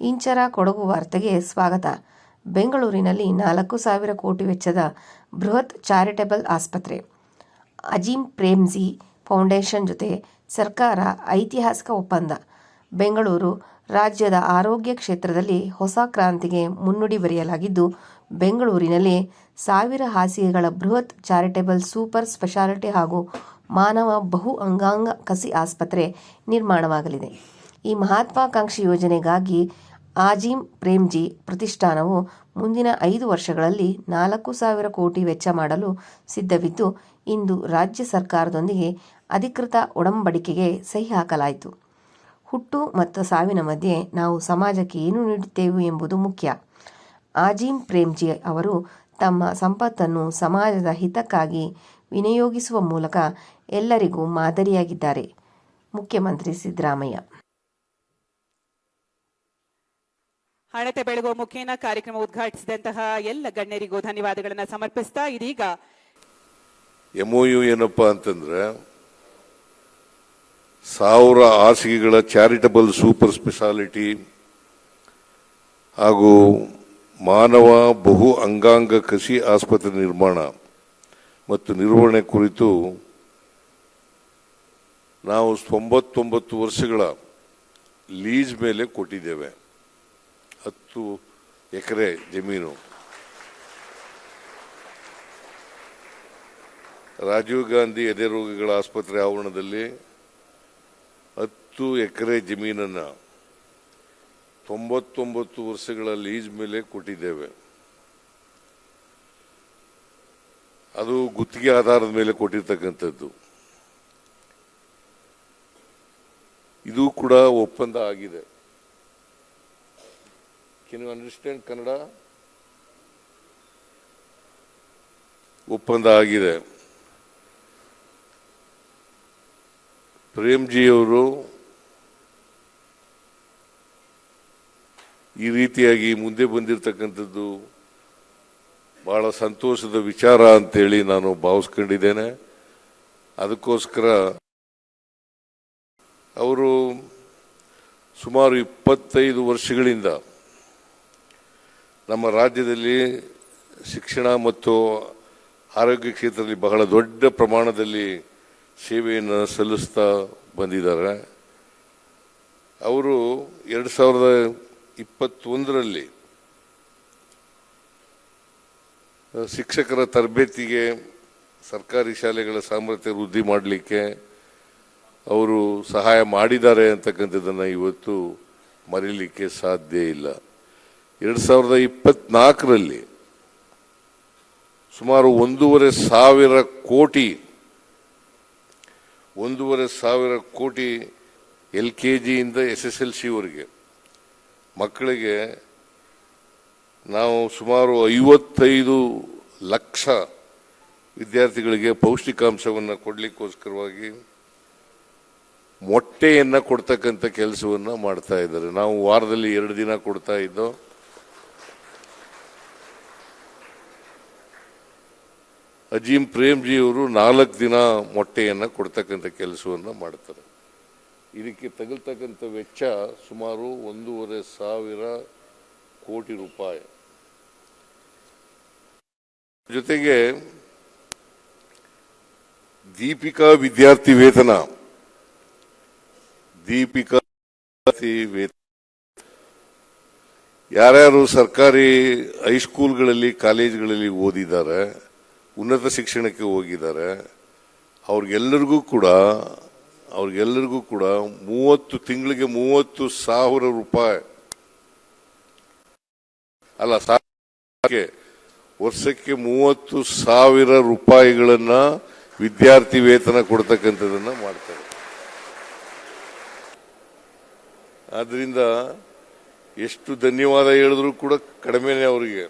ಇಂಚರ ಕೊಡಗು ವಾರ್ತೆಗೆ ಸ್ವಾಗತ. ಬೆಂಗಳೂರಿನಲ್ಲಿ ನಾಲ್ಕು ಸಾವಿರ ಕೋಟಿ ವೆಚ್ಚದ ಬೃಹತ್ ಚಾರಿಟಬಲ್ ಆಸ್ಪತ್ರೆ. ಅಜೀಂ ಪ್ರೇಮ್ಜಿ ಫೌಂಡೇಶನ್ ಜೊತೆ ಸರ್ಕಾರ ಐತಿಹಾಸಿಕ ಒಪ್ಪಂದ. ಬೆಂಗಳೂರು ರಾಜ್ಯದ ಆರೋಗ್ಯ ಕ್ಷೇತ್ರದಲ್ಲಿ ಹೊಸ ಕ್ರಾಂತಿಗೆ ಮುನ್ನುಡಿ ಬರೆಯಲಾಗಿದ್ದು, ಬೆಂಗಳೂರಿನಲ್ಲಿ ಸಾವಿರ ಹಾಸಿಗೆಗಳ ಬೃಹತ್ ಚಾರಿಟಬಲ್ ಸೂಪರ್ ಸ್ಪೆಷಾಲಿಟಿ ಹಾಗೂ ಮಾನವ ಬಹು ಅಂಗಾಂಗ ಕಸಿ ಆಸ್ಪತ್ರೆ ನಿರ್ಮಾಣವಾಗಲಿದೆ. ಈ ಮಹತ್ವಾಕಾಂಕ್ಷಿ ಯೋಜನೆಗಾಗಿ ಆಜೀಮ್ ಪ್ರೇಮ್ಜಿ ಪ್ರತಿಷ್ಠಾನವು ಮುಂದಿನ ಐದು ವರ್ಷಗಳಲ್ಲಿ ನಾಲ್ಕು ಸಾವಿರ ಕೋಟಿ ವೆಚ್ಚ ಮಾಡಲು ಸಿದ್ಧವಿದ್ದು, ಇಂದು ರಾಜ್ಯ ಸರ್ಕಾರದೊಂದಿಗೆ ಅಧಿಕೃತ ಒಡಂಬಡಿಕೆಗೆ ಸಹಿ ಹಾಕಲಾಯಿತು. ಹುಟ್ಟು ಮತ್ತು ಸಾವಿನ ಮಧ್ಯೆ ನಾವು ಸಮಾಜಕ್ಕೆ ಏನು ನೀಡುತ್ತೇವೆ ಎಂಬುದು ಮುಖ್ಯ. ಆಜೀಮ್ ಪ್ರೇಮ್ಜಿ ಅವರು ತಮ್ಮ ಸಂಪತ್ತನ್ನು ಸಮಾಜದ ಹಿತಕ್ಕಾಗಿ ವಿನಿಯೋಗಿಸುವ ಮೂಲಕ ಎಲ್ಲರಿಗೂ ಮಾದರಿಯಾಗಿದ್ದಾರೆ. ಮುಖ್ಯಮಂತ್ರಿ ಸಿದ್ದರಾಮಯ್ಯ ಹಣತೆ ಬೆಳಗುವ ಮುಖೇನ ಕಾರ್ಯಕ್ರಮ ಉದ್ಘಾಟಿಸಿದಂತಹ ಎಲ್ಲ ಗಣ್ಯರಿಗೂ ಧನ್ಯವಾದಗಳನ್ನು ಸಮರ್ಪಿಸ್ತಾ ಇದೀಗ. ಎಂಒಯು ಏನಪ್ಪ ಅಂತಂದ್ರೆ ಸಾವಿರ ಹಾಸಿಗೆಗಳ ಚಾರಿಟಬಲ್ ಸೂಪರ್ ಸ್ಪೆಷಾಲಿಟಿ ಹಾಗೂ ಮಾನವ ಬಹು ಅಂಗಾಂಗ ಕಸಿ ಆಸ್ಪತ್ರೆ ನಿರ್ಮಾಣ ಮತ್ತು ನಿರ್ವಹಣೆ ಕುರಿತು ನಾವು ತೊಂಬತ್ತೊಂಬತ್ತು ವರ್ಷಗಳ ಲೀಸ್ ಮೇಲೆ ಕೊಟ್ಟಿದ್ದೇವೆ. ಹತ್ತು ಎಕರೆ ಜಮೀನು. ರಾಜೀವ್ ಗಾಂಧಿ ಎದೆ ರೋಗಿಗಳ ಆಸ್ಪತ್ರೆ ಆವರಣದಲ್ಲಿ ಹತ್ತು ಎಕರೆ ಜಮೀನನ್ನು ತೊಂಬತ್ತೊಂಬತ್ತು ವರ್ಷಗಳ ಲೀಸ್ ಮೇಲೆ ಕೊಟ್ಟಿದ್ದೇವೆ. ಅದು ಗುತ್ತಿಗೆ ಆಧಾರದ ಮೇಲೆ ಕೊಟ್ಟಿರ್ತಕ್ಕಂಥದ್ದು. ಇದು ಕೂಡ ಒಪ್ಪಂದ ಆಗಿದೆ. ಕೆನ್ ಯು ಅಂಡರ್ಸ್ಟ್ಯಾಂಡ್ ಕನ್ನಡ ಒಪ್ಪಂದ ಆಗಿದೆ. ಪ್ರೇಮ್ಜಿಯವರು ಈ ರೀತಿಯಾಗಿ ಮುಂದೆ ಬಂದಿರತಕ್ಕಂಥದ್ದು ಬಹಳ ಸಂತೋಷದ ವಿಚಾರ ಅಂತೇಳಿ ನಾನು ಭಾವಿಸ್ಕೊಂಡಿದ್ದೇನೆ. ಅದಕ್ಕೋಸ್ಕರ ಅವರು ಸುಮಾರು ಇಪ್ಪತ್ತೈದು ವರ್ಷಗಳಿಂದ ನಮ್ಮ ರಾಜ್ಯದಲ್ಲಿ ಶಿಕ್ಷಣ ಮತ್ತು ಆರೋಗ್ಯ ಕ್ಷೇತ್ರದಲ್ಲಿ ಬಹಳ ದೊಡ್ಡ ಪ್ರಮಾಣದಲ್ಲಿ ಸೇವೆಯನ್ನು ಸಲ್ಲಿಸ್ತಾ ಬಂದಿದ್ದಾರೆ. ಅವರು ಎರಡು ಸಾವಿರದ ಇಪ್ಪತ್ತೊಂದರಲ್ಲಿ ಶಿಕ್ಷಕರ ತರಬೇತಿಗೆ ಸರ್ಕಾರಿ ಶಾಲೆಗಳ ಸಾಮರ್ಥ್ಯ ವೃದ್ಧಿ ಮಾಡಲಿಕ್ಕೆ ಅವರು ಸಹಾಯ ಮಾಡಿದ್ದಾರೆ ಅಂತಕ್ಕಂಥದ್ದನ್ನು ಇವತ್ತು ಮರೀಲಿಕ್ಕೆ ಸಾಧ್ಯ ಇಲ್ಲ. ಎರಡು ಸಾವಿರದ ಇಪ್ಪತ್ನಾಲ್ಕರಲ್ಲಿ ಸುಮಾರು ಒಂದೂವರೆ ಸಾವಿರ ಕೋಟಿ, ಒಂದೂವರೆ ಸಾವಿರ ಕೋಟಿ ಎಲ್ ಕೆ ಜಿಯಿಂದ ಎಸ್ ಎಸ್ ಎಲ್ ಸಿವರೆಗೆ ಮಕ್ಕಳಿಗೆ ನಾವು ಸುಮಾರು ಐವತ್ತೈದು ಲಕ್ಷ ವಿದ್ಯಾರ್ಥಿಗಳಿಗೆ ಪೌಷ್ಟಿಕಾಂಶವನ್ನು ಕೊಡಲಿಕ್ಕೋಸ್ಕರವಾಗಿ ಮೊಟ್ಟೆಯನ್ನು ಕೊಡ್ತಕ್ಕಂಥ ಕೆಲಸವನ್ನು ಮಾಡ್ತಾ ಇದ್ದಾರೆ. ನಾವು ವಾರದಲ್ಲಿ ಎರಡು ದಿನ ಕೊಡ್ತಾ ಇದ್ದೋ ಅಜೀಂ ಪ್ರೇಮ್ಜಿ ಅವರು ನಾಲ್ಕು ದಿನ ಮೊಟ್ಟೆಯನ್ನು ಕೊಡ್ತಕ್ಕಂಥ ಕೆಲಸವನ್ನು ಮಾಡ್ತಾರೆ. ಇದಕ್ಕೆ ತಗಲ್ತಕ್ಕಂಥ ವೆಚ್ಚ ಸುಮಾರು ಒಂದೂವರೆ ಸಾವಿರ ಕೋಟಿ ರೂಪಾಯಿ. ಜೊತೆಗೆ ದೀಪಿಕಾ ವಿದ್ಯಾರ್ಥಿ ವೇತನ. ದೀಪಿಕಾ ವಿದ್ಯಾರ್ಥಿ ವೇತನ. ಯಾರ್ಯಾರು ಸರ್ಕಾರಿ ಹೈಸ್ಕೂಲ್ಗಳಲ್ಲಿ, ಕಾಲೇಜ್ಗಳಲ್ಲಿ ಓದಿದ್ದಾರೆ ಉನ್ನತ ಶಿಕ್ಷಣಕ್ಕೆ ಹೋಗಿದ್ದಾರೆ, ಅವ್ರಿಗೆಲ್ಲರಿಗೂ ಕೂಡ ಅವ್ರಿಗೆಲ್ಲರಿಗೂ ಕೂಡ ಮೂವತ್ತು ತಿಂಗಳಿಗೆ ಮೂವತ್ತು ಸಾವಿರ ರೂಪಾಯಿ. ಅಲ್ಲ ವರ್ಷಕ್ಕೆ ಮೂವತ್ತು ಸಾವಿರ ರೂಪಾಯಿಗಳನ್ನ ವಿದ್ಯಾರ್ಥಿ ವೇತನ ಕೊಡ್ತಕ್ಕಂಥದ್ದನ್ನ ಮಾಡ್ತಾರೆ. ಆದ್ರಿಂದ ಎಷ್ಟು ಧನ್ಯವಾದ ಹೇಳಿದ್ರು ಕೂಡ ಕಡಿಮೆನೆ ಅವರಿಗೆ.